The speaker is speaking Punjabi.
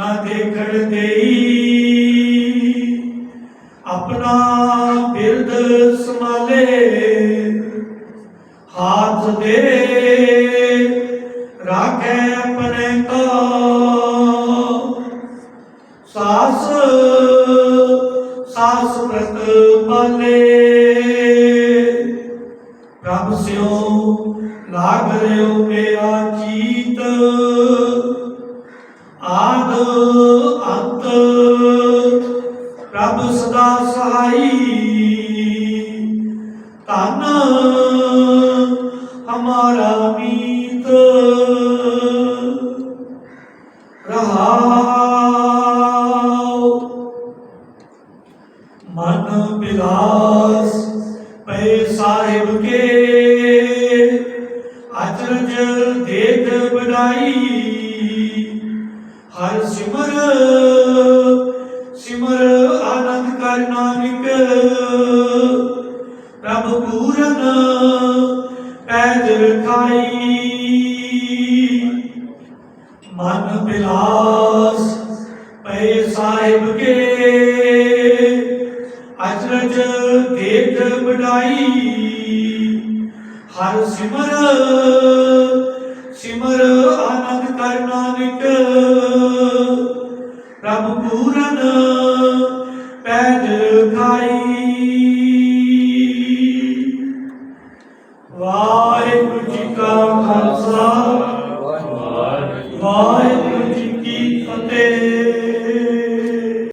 ਨਾ ਦੇਖਣ ਦੇਈ। ਆਪਣਾ ਬਿਰਦ ਸਮਾਲੇ ਹਾਥ ਦੇ ਰਾਖੇ ਆਪਣੇ ਕਾ। ਸਾਸ ਸਾਸ ਪ੍ਰਤ ਪਾਲੇ। ਪ੍ਰਭ ਸਿਓ ਲਾਗ ਰਿਓ ਮੇਰਾ ਜੀਤ ਪ੍ਰਭ ਸਦਾ ਸਹਾਈ। ਤਨ ਹਮਾਰਾ ਮੀਤ ਰਹਾਉ। ਮਨ ਬਿਲਾਸ ਪਏ ਸਾਹਿਬ ਕੇ। ਅਚਰਜ ਦੇਖ ਬੜਾਈ ਹਰ ਸਿਮਰ ਪੂਰਨ ਪੈਜ ਰਖਾਈ ਮਨ ਬਿਲਾਸ ਪਏ ਸਾਹਿਬ ਕੇ। ਅਚਰਜ ਦੇਖ ਬੜਾਈ ਹਰ ਸਿਮਰ ਸਿਮਰ ਆਨੰਦ ਕਰ ਨਾਨਕ। ਪ੍ਰਭ ਪੂਰਨ ਪੈਜ ਖਾਈ। 와.